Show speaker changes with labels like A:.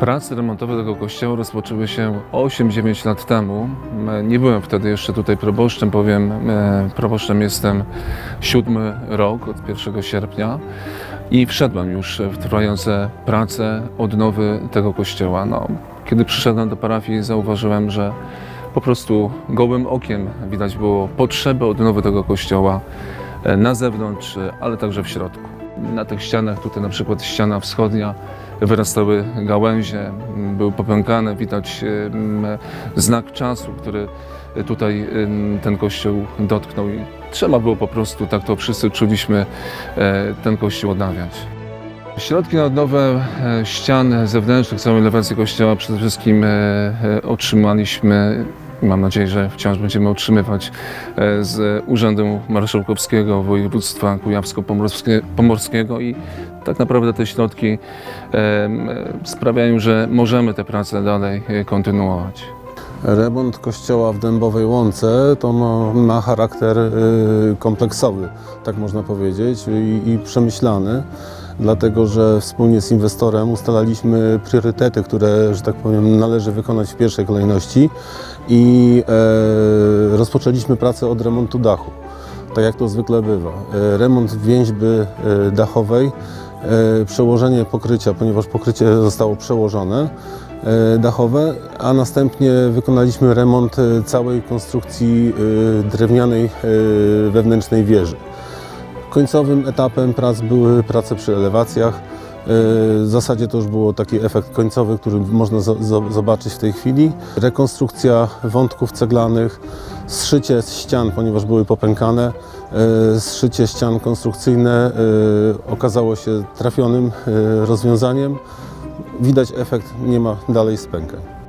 A: Prace remontowe tego kościoła rozpoczęły się 8-9 lat temu. E, Nie byłem wtedy jeszcze tutaj proboszczem, powiem, e, proboszczem jestem siódmy rok, od 1 sierpnia i wszedłem już w trwające prace odnowy tego kościoła. No, kiedy przyszedłem do parafii zauważyłem, że po prostu gołym okiem widać było potrzebę odnowy tego kościoła e, na zewnątrz, ale także w środku. Na tych ścianach, tutaj na przykład ściana wschodnia, wyrastały gałęzie, były popękane, widać znak czasu, który tutaj ten kościół dotknął i trzeba było po prostu, tak to wszyscy czuliśmy, e, ten kościół odnawiać. Środki na odnowę e, ścian zewnętrznych całej elewacji kościoła przede wszystkim e, otrzymaliśmy, mam nadzieję, że wciąż będziemy otrzymywać e, z Urzędu Marszałkowskiego Województwa Kujawsko-Pomorskiego i tak naprawdę te środki sprawiają, że możemy te prace dalej e, kontynuować.
B: Remont kościoła w Dębowej Łące to ma, ma charakter y, kompleksowy, tak można powiedzieć, i, i przemyślany, dlatego że wspólnie z inwestorem ustalaliśmy priorytety, które, że tak powiem, należy wykonać w pierwszej kolejności i e, rozpoczęliśmy pracę od remontu dachu, tak jak to zwykle bywa. E, remont więźby e, dachowej, przełożenie pokrycia, ponieważ pokrycie zostało przełożone, e, dachowe, a następnie wykonaliśmy remont e, całej konstrukcji e, drewnianej e, wewnętrznej wieży. Końcowym etapem prac były prace przy elewacjach. W zasadzie to już było taki efekt końcowy, który można zo- zo- zobaczyć w tej chwili. Rekonstrukcja wątków ceglanych, zszycie ścian, ponieważ były popękane, e, zszycie ścian konstrukcyjne e, okazało się trafionym e, rozwiązaniem. Widać efekt, nie ma dalej spękań.